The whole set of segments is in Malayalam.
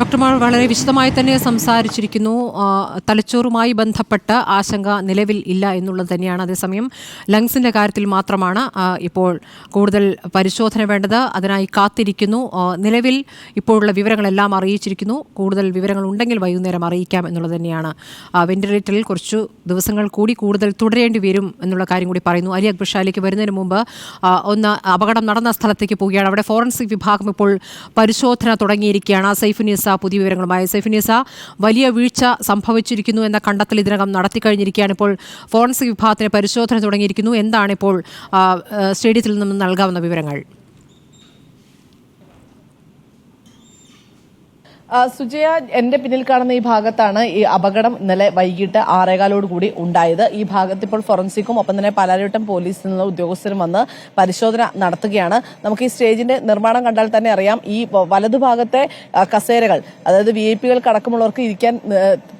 ഡോക്ടർമാർ വളരെ വിശദമായി തന്നെ സംസാരിച്ചിരിക്കുന്നു. തലച്ചോറുമായി ബന്ധപ്പെട്ട ആശങ്ക നിലവിൽ ഇല്ല എന്നുള്ളത് തന്നെയാണ്. അതേസമയം ലങ്സിന്റെ കാര്യത്തിൽ മാത്രമാണ് ഇപ്പോൾ കൂടുതൽ പരിശോധന വേണ്ടത്. അതിനായി കാത്തിരിക്കുന്നു. നിലവിൽ ഇപ്പോഴുള്ള വിവരങ്ങളെല്ലാം അറിയിച്ചിരിക്കുന്നു. കൂടുതൽ വിവരങ്ങൾ ഉണ്ടെങ്കിൽ വൈകുന്നേരം അറിയിക്കാം എന്നുള്ളത് തന്നെയാണ്. വെന്റിലേറ്ററിൽ കുറച്ചു ദിവസങ്ങൾ കൂടി കൂടുതൽ തുടരേണ്ടി വരും എന്നുള്ള കാര്യം കൂടി പറയുന്നു. അലി അക്ബർ ഷാലിക്ക് വരുന്നതിന് മുമ്പ് ഒന്ന് അപകടം നടന്ന സ്ഥലത്തേക്ക് പോവുകയാണ്. അവിടെ ഫോറൻസിക് വിഭാഗം ഇപ്പോൾ പരിശോധന തുടങ്ങിയിരിക്കുകയാണ്. സൈഫുനിസ പുതിയ വിവരങ്ങളുമായി. സൈഫുനിസ വലിയ വീഴ്ച സംഭവിച്ചിരിക്കുന്നു എന്ന കണ്ടെത്തൽ ഇതിനകം നടത്തിക്കഴിഞ്ഞിരിക്കുകയാണ്. ഇപ്പോൾ ഫോറൻസിക് വിഭാഗത്തിന് പരിശോധന തുടങ്ങിയിരിക്കുന്നു. എന്താണ് ഇപ്പോൾ സ്റ്റേഡിയത്തിൽ നിന്നും നൽകാവുന്ന വിവരങ്ങൾ? സുജയ എന്റെ പിന്നിൽ കാണുന്ന ഈ ഭാഗത്താണ് ഈ അപകടം ഇന്നലെ വൈകിട്ട് ആറേകാലോട് കൂടി ഉണ്ടായത്. ഈ ഭാഗത്ത് ഇപ്പോൾ ഫോറൻസിക്കും ഒപ്പം തന്നെ പാലാരിവട്ടം പോലീസിൽ നിന്ന് ഉദ്യോഗസ്ഥരും വന്ന് പരിശോധന നടത്തുകയാണ്. നമുക്ക് ഈ സ്റ്റേജിന്റെ നിർമ്മാണം കണ്ടാൽ തന്നെ അറിയാം. ഈ വലതുഭാഗത്തെ കസേരകൾ അതായത് വി ഐ പികൾക്ക് അടക്കമുള്ളവർക്ക് ഇരിക്കാൻ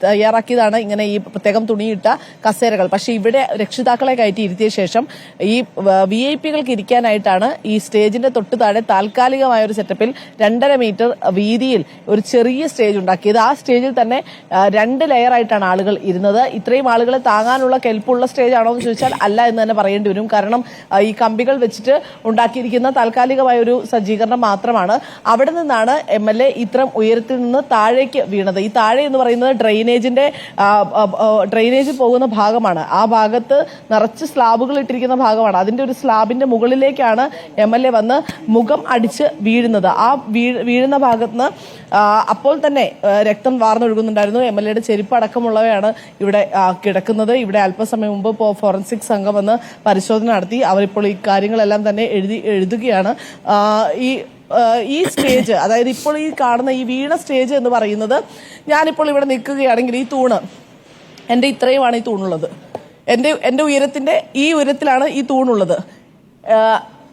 തയ്യാറാക്കിയതാണ് ഇങ്ങനെ ഈ പ്രത്യേകം തുണിയിട്ട കസേരകൾ. പക്ഷേ ഇവിടെ രക്ഷിതാക്കളെ കയറ്റി ഇരുത്തിയ ശേഷം ഈ വി ഐ പികൾക്ക് ഇരിക്കാനായിട്ടാണ് ഈ സ്റ്റേജിന്റെ തൊട്ടു താഴെ താൽക്കാലികമായ ഒരു സെറ്റപ്പിൽ രണ്ടര മീറ്റർ വീതിയിൽ ഒരു ചെറിയ സ്റ്റേജ് ഉണ്ടാക്കിയത്. ആ സ്റ്റേജിൽ തന്നെ രണ്ട് ലെയർ ആയിട്ടാണ് ആളുകൾ ഇരുന്നത്. ഇത്രയും ആളുകളെ താങ്ങാനുള്ള കെൽപ്പുള്ള സ്റ്റേജ് ആണോ എന്ന് ചോദിച്ചാൽ അല്ല എന്ന് തന്നെ പറയേണ്ടി വരും. കാരണം ഈ കമ്പികൾ വെച്ചിട്ട് ഉണ്ടാക്കിയിരിക്കുന്ന താൽക്കാലികമായ ഒരു സജ്ജീകരണം മാത്രമാണ്. അവിടെ നിന്നാണ് എം എൽ എ ഇത്തരം ഉയരത്തിൽ നിന്ന് താഴേക്ക് വീണത്. ഈ താഴെ എന്ന് പറയുന്നത് ഡ്രെയിനേജിന്റെ ഡ്രെയിനേജ് പോകുന്ന ഭാഗമാണ്. ആ ഭാഗത്ത് നിറച്ച് സ്ലാബുകൾ ഇട്ടിരിക്കുന്ന ഭാഗമാണ്. അതിന്റെ ഒരു സ്ലാബിന്റെ മുകളിലേക്കാണ് എം എൽ എ വന്ന് മുഖം അടിച്ച് വീഴുന്നത്. ആ വീഴുന്ന ഭാഗത്ത് നിന്ന് അപ്പോൾ തന്നെ രക്തം വാർന്നൊഴുകുന്നുണ്ടായിരുന്നു. എം എൽ എയുടെ ചെരുപ്പ് അടക്കമുള്ളവയാണ് ഇവിടെ കിടക്കുന്നത്. ഇവിടെ അല്പസമയം മുമ്പ് ഫോറൻസിക് സംഘം വന്ന് പരിശോധന നടത്തി. അവരിപ്പോൾ ഈ കാര്യങ്ങളെല്ലാം തന്നെ എഴുതി എഴുതുകയാണ്. ഈ ഈ സ്റ്റേജ് അതായത് ഇപ്പോൾ ഈ കാണുന്ന ഈ വീണ സ്റ്റേജ് എന്ന് പറയുന്നത് ഞാനിപ്പോൾ ഇവിടെ നിൽക്കുകയാണെങ്കിൽ ഈ തൂണ് എന്റെ ഇത്രയുമാണ് ഈ തൂണുള്ളത്. എന്റെ എന്റെ ഉയരത്തിന്റെ ഈ ഉയരത്തിലാണ് ഈ തൂണുള്ളത്.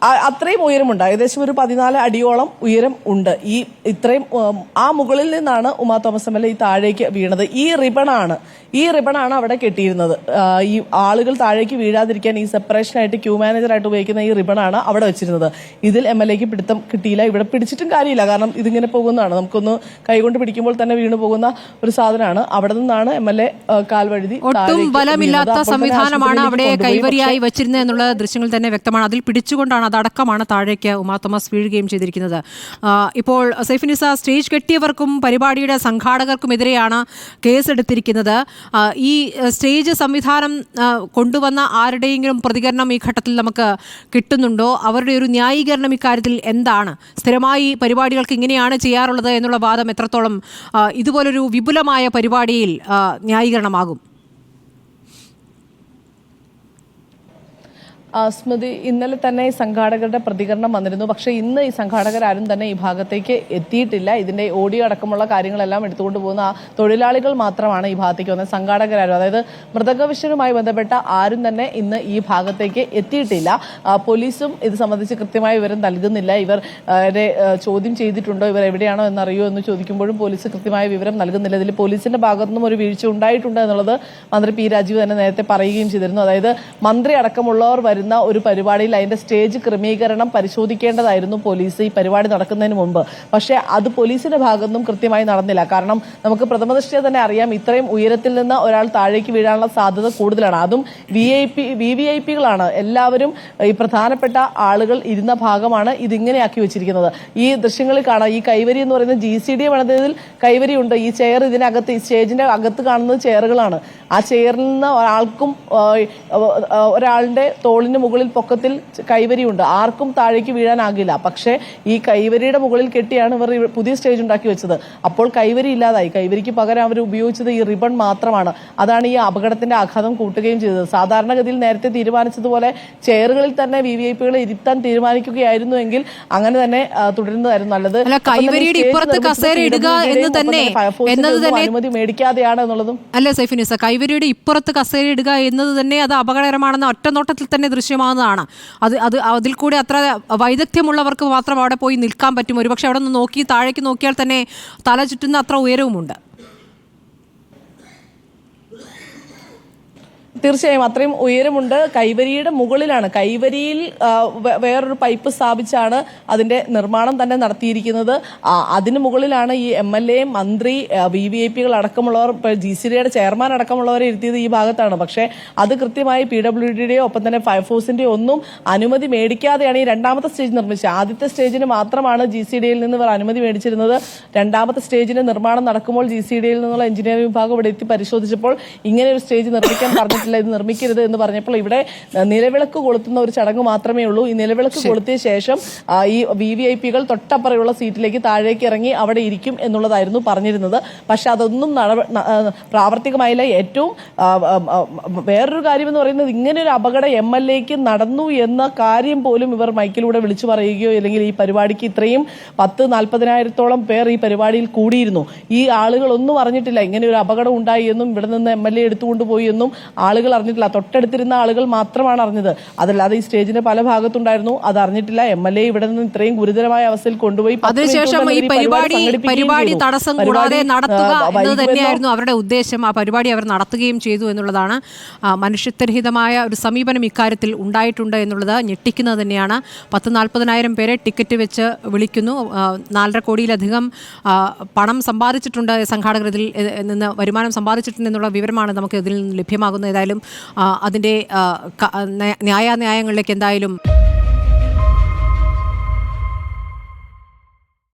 അത്രയും ഉയരമുണ്ട്. ഏകദേശം ഒരു പതിനാല് അടിയോളം ഉയരം ഉണ്ട്. ഈ ഇത്രയും ആ മുകളിൽ നിന്നാണ് Uma Thomas M L A ഈ താഴേക്ക് വീണത്. ഈ റിബണാണ് ഈ റിബണാണ് അവിടെ കെട്ടിയിരുന്നത്. ഈ ആളുകൾ താഴേക്ക് വീഴാതിരിക്കാൻ ഈ സെപ്പറേഷൻ ആയിട്ട് ക്യൂ മാനേജർ ആയിട്ട് ഉപയോഗിക്കുന്ന ഈ റിബണാണ് അവിടെ വെച്ചിരുന്നത്. ഇതിൽ എം എൽ എക്ക് പിടുത്തം കിട്ടിയില്ല. ഇവിടെ പിടിച്ചിട്ടും കാര്യമില്ല. കാരണം ഇതിങ്ങനെ പോകുന്നതാണ്. നമുക്കൊന്ന് കൈകൊണ്ട് പിടിക്കുമ്പോൾ തന്നെ വീണു പോകുന്ന ഒരു സാധനമാണ്. അവിടെ നിന്നാണ് എം എൽ എ കാൽവഴുതി ഒട്ടും ബലമില്ലാത്ത. സംവിധാനമാണ് അവിടെ കൈവരിയായി വെച്ചിരുന്നത് എന്നുള്ള ദൃശ്യങ്ങൾ തന്നെ വ്യക്തമാണ്. അതിൽ പിടിച്ചുകൊണ്ടാണ് അതടക്കമാണ് താഴേക്ക് ഉമാ തോമസ് വീഴുകയും ചെയ്തിരിക്കുന്നത്. ഇപ്പോൾ സൈഫിനിസ സ്റ്റേജ് കെട്ടിയവർക്കും പരിപാടിയുടെ സംഘാടകർക്കുമെതിരെയാണ് കേസെടുത്തിരിക്കുന്നത്. ഈ സ്റ്റേജ് സംവിധാനം കൊണ്ടുവന്ന ആരുടെയെങ്കിലും പ്രതികരണം ഈ ഘട്ടത്തിൽ നമുക്ക് കിട്ടുന്നുണ്ടോ? അവരുടെ ഒരു ന്യായീകരണം ഇക്കാര്യത്തിൽ എന്താണ്? സ്ഥിരമായി പരിപാടികൾക്ക് ഇങ്ങനെയാണ് ചെയ്യാറുള്ളത് എന്നുള്ള വാദം എത്രത്തോളം ഇതുപോലൊരു വിപുലമായ പരിപാടിയിൽ ന്യായീകരണമാകും? സ്മൃതി ഇന്നലെ തന്നെ ഈ സംഘാടകരുടെ പ്രതികരണം വന്നിരുന്നു. പക്ഷേ ഇന്ന് ഈ സംഘാടകരാരും തന്നെ ഈ ഭാഗത്തേക്ക് എത്തിയിട്ടില്ല. ഇതിന്റെ ഓഡിയോ അടക്കമുള്ള കാര്യങ്ങളെല്ലാം എടുത്തുകൊണ്ട് പോകുന്ന ആ തൊഴിലാളികൾ മാത്രമാണ് ഈ ഭാഗത്തേക്ക് വന്നത്. സംഘാടകരാരും അതായത് മൃതകവിഷനുമായി ബന്ധപ്പെട്ട ആരും തന്നെ ഇന്ന് ഈ ഭാഗത്തേക്ക് എത്തിയിട്ടില്ല. പോലീസും ഇത് സംബന്ധിച്ച് കൃത്യമായ വിവരം നൽകുന്നില്ല. ഇവർ ചോദ്യം ചെയ്തിട്ടുണ്ടോ? ഇവർ എവിടെയാണോ എന്നറിയോ എന്ന് ചോദിക്കുമ്പോഴും പോലീസ് കൃത്യമായ വിവരം നൽകുന്നില്ല. ഇതിൽ പോലീസിന്റെ ഭാഗത്തു നിന്നും ഒരു വീഴ്ച ഉണ്ടായിട്ടുണ്ട് എന്നുള്ളത് മന്ത്രി പി രാജീവ് തന്നെ നേരത്തെ പറയുകയും ചെയ്തിരുന്നു. അതായത് മന്ത്രി അടക്കമുള്ളവർ വരുന്ന ഒരു പരിപാടിയിൽ അതിന്റെ സ്റ്റേജ് ക്രമീകരണം പരിശോധിക്കേണ്ടതായിരുന്നു പോലീസ്. ഈ പരിപാടി നടക്കുന്നതിന് മുമ്പ്. പക്ഷേ അത് പോലീസിന്റെ ഭാഗത്തുനിന്നും കൃത്യമായി നടന്നില്ല. കാരണം നമുക്ക് പ്രഥമദൃഷ്ടിയ തന്നെ അറിയാം ഇത്രയും ഉയരത്തിൽ നിന്ന് ഒരാൾ താഴേക്ക് വീഴാനുള്ള സാധ്യത കൂടുതലാണ്. അതും V I P V V I പികളാണ് എല്ലാവരും ഈ പ്രധാനപ്പെട്ട ആളുകൾ ഇരുന്ന ഭാഗമാണ് ഇതിങ്ങനെയാക്കി വെച്ചിരിക്കുന്നത്. ഈ ദൃശ്യങ്ങളിൽ കാണാം ഈ കൈവരി എന്ന് പറയുന്ന ജി സി ഡി പണിതതിൽ കൈവരിയുണ്ട്. ഈ ചെയർ ഇതിനകത്ത് ഈ സ്റ്റേജിന്റെ അകത്ത് കാണുന്നത് ചെയറുകളാണ്. ആ ചെയറിൽ നിന്ന് ഒരാൾക്കും ഒരാളുടെ ആ, തോളിന് മുകളിൽ പൊക്കത്തിൽ കൈവരിയുണ്ട്. ആർക്കും താഴേക്ക് വീഴാനാകില്ല. പക്ഷേ ഈ കൈവരിയുടെ മുകളിൽ കെട്ടിയാണ് ഇവർ പുതിയ സ്റ്റേജ് ഉണ്ടാക്കി വെച്ചത്. അപ്പോൾ കൈവരി ഇല്ലാതായി. കൈവരിക്ക് പകരം അവർ ഉപയോഗിച്ചത് ഈ റിബൺ മാത്രമാണ്. അതാണ് ഈ അപകടത്തിന്റെ ആഘാതം കൂട്ടുകയും ചെയ്തത്. സാധാരണഗതിയിൽ നേരത്തെ തീരുമാനിച്ചതുപോലെ ചെയറുകളിൽ തന്നെ വി വി ഐ പികളെ ഇരുത്താൻ തീരുമാനിക്കുകയായിരുന്നു എങ്കിൽ അങ്ങനെ തന്നെ തുടരുന്നതായിരുന്നു. നല്ലത് കൈവരിയുടെ ഇപ്പുറത്ത് കസേര ഇടുക PWD എന്ന് യുടെയും ഒപ്പം തന്നെ- എന്നത് തന്നെ- അനുമതി മേടിക്കാതെയാണ് എന്നുള്ളതും അല്ല സൈഫിനിസ കൈവരിയുടെ ഇപ്പുറത്ത് കസേര ഇടുക എന്നത് തന്നെ അത് അപകടകരമാണെന്ന് ഒറ്റനോട്ടത്തിൽ തന്നെ ദൃശ്യമാകുന്നതാണ്. അത് അത് അതിൽ കൂടെ അത്ര വൈദഗ്ധ്യമുള്ളവർക്ക് മാത്രം അവിടെ പോയി നിൽക്കാൻ പറ്റും. ഒരുപക്ഷെ അവിടെ നിന്ന് നോക്കി താഴേക്ക് നോക്കിയാൽ തന്നെ തല ചുറ്റുന്ന അത്ര ഉയരവുമുണ്ട്. തീർച്ചയായും അത്രയും ഉയരമുണ്ട്. കൈവരിയുടെ മുകളിലാണ്. കൈവരിയിൽ വേറൊരു പൈപ്പ് സ്ഥാപിച്ചാണ് അതിന്റെ നിർമ്മാണം തന്നെ നടത്തിയിരിക്കുന്നത്. അതിന് മുകളിലാണ് ഈ എം എൽ എ മന്ത്രി വി വി ഐ പികൾ അടക്കമുള്ളവർ ജി സി ഡിയുടെ ചെയർമാൻ അടക്കമുള്ളവരെ ഇരുത്തിയത് ഈ ഭാഗത്താണ്. പക്ഷേ അത് കൃത്യമായി പി ഡബ്ല്യു ഡിയുടെയോ ഒപ്പം തന്നെ ഫയർഫോഴ്സിന്റെയോ ഒന്നും അനുമതി മേടിക്കാതെയാണ് ഈ രണ്ടാമത്തെ സ്റ്റേജ് നിർമ്മിച്ചത്. ആദ്യത്തെ സ്റ്റേജിന് മാത്രമാണ് ജി സി ഡിയിൽ നിന്ന് ഇവർ അനുമതി മേടിച്ചിരുന്നത്. രണ്ടാമത്തെ സ്റ്റേജിന് നിർമ്മാണം നടക്കുമ്പോൾ ജി സി ഡിയിൽ നിന്നുള്ള എഞ്ചിനീയറിംഗ് വിഭാഗം ഇവിടെ എത്തി പരിശോധിച്ചപ്പോൾ ഇങ്ങനെ ഒരു സ്റ്റേജ് നിർമ്മിക്കാൻ പറഞ്ഞിട്ടില്ല ഇത് നിർമ്മിക്കരുത് എന്ന് പറഞ്ഞപ്പോൾ ഇവിടെ നിലവിളക്ക് കൊളുത്തുന്ന ഒരു ചടങ്ങ് മാത്രമേ ഉള്ളൂ. ഈ നിലവിളക്ക് കൊളുത്തിയ ശേഷം ഈ വി വി ഐ പികൾ തൊട്ടപ്പുറയുള്ള സീറ്റിലേക്ക് താഴേക്ക് ഇറങ്ങി അവിടെ ഇരിക്കും എന്നുള്ളതായിരുന്നു പറഞ്ഞിരുന്നത്. പക്ഷെ അതൊന്നും പ്രാവർത്തികമായില്ല. ഏറ്റവും വേറൊരു കാര്യം എന്ന് പറയുന്നത് ഇങ്ങനെ ഒരു അപകടം എം എൽ എക്ക് നടന്നു എന്ന കാര്യം പോലും ഇവർ മൈക്കിലൂടെ വിളിച്ചു പറയുകയോ അല്ലെങ്കിൽ ഈ പരിപാടിക്ക് ഇത്രയും പത്ത് നാൽപ്പതിനായിരത്തോളം പേർ ഈ പരിപാടിയിൽ കൂടിയിരുന്നു. ഈ ആളുകളൊന്നും അറിഞ്ഞിട്ടില്ല. ഇങ്ങനെ ഒരു അപകടം ഉണ്ടായി എന്നും ഇവിടെ നിന്ന് എം എൽ എ എടുത്തുകൊണ്ടുപോയി എന്നും ആളുകൾ അറിഞ്ഞിട്ടില്ല. തൊട്ടടുത്തിരുന്ന ആളുകൾ മാത്രമാണ് അറിഞ്ഞത്. അതല്ലാതെ ഈ സ്റ്റേജിന്റെ പല ഭാഗത്തുണ്ടായിരുന്നു. അത് അറിഞ്ഞിട്ടില്ല. എം എൽ എ ഇവിടെ നിന്ന് ഇത്രയും ഗുരുതരമായ അവസ്ഥയിൽ കൊണ്ടുപോയി അതിനുശേഷം ഈ കൊണ്ട് ഇവർ പരിപാടി പരിപാടി തടസ്സം കൂടാതെ നടത്തുക ആ, എന്നത് തന്നെയായിരുന്നു അവരുടെ ഉദ്ദേശം. ആ പരിപാടി അവർ നടത്തുകയും ചെയ്തു എന്നുള്ളതാണ് മനുഷ്യത്വരഹിതമായ ഒരു സമീപനം ഇക്കാര്യത്തിൽ ഉണ്ടായിട്ടുണ്ട് എന്നുള്ളത് ഞെട്ടിക്കുന്നത് തന്നെയാണ്. പത്ത് നാൽപ്പതിനായിരം പേരെ ടിക്കറ്റ് വെച്ച് വിളിക്കുന്നു. നാലര കോടിയിലധികം പണം സമ്പാദിച്ചിട്ടുണ്ട് സംഘാടകർ ഇതിൽ നിന്ന് വരുമാനം സമ്പാദിച്ചിട്ടുണ്ട് എന്നുള്ള വിവരമാണ് നമുക്ക് ഇതിൽ നിന്ന് ലഭ്യമാകുന്നത്. ഏതായാലും ആ, അതിന്റെ ന്യായാന്യായങ്ങളിലേക്ക് എന്തായാലും